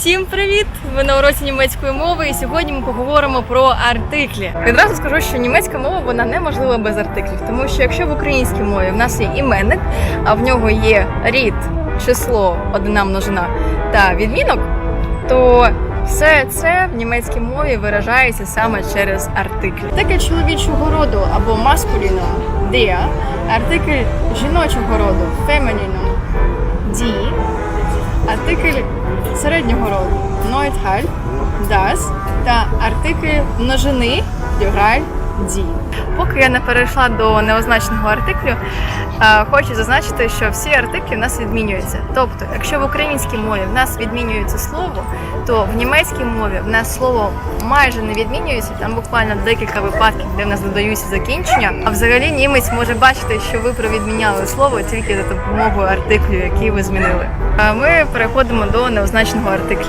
Всім привіт! Ви на уроці німецької мови, і сьогодні ми поговоримо про артиклі. Відразу скажу, що німецька мова вона неможлива без артиклів, тому що якщо в українській мові в нас є іменник, а в нього є рід, число, одна множина та відмінок, то все це в німецькій мові виражається саме через. Артикль чоловічого роду або маскуліно der, артикль жіночого роду фемініно die, артикль середнього роду Neutral, das та артикль множини Дюраль ді. Поки я не перейшла до неозначеного артиклю, хочу зазначити, що всі артиклі в нас відмінюються. Тобто, якщо в українській мові в нас відмінюється слово, то в німецькій мові в нас слово майже не відмінюється. Там буквально декілька випадків, де в нас додаються закінчення. А взагалі німець може бачити, що ви провідміняли слово тільки за допомогою артиклю, який ви змінили. А ми переходимо до неозначеного артикля.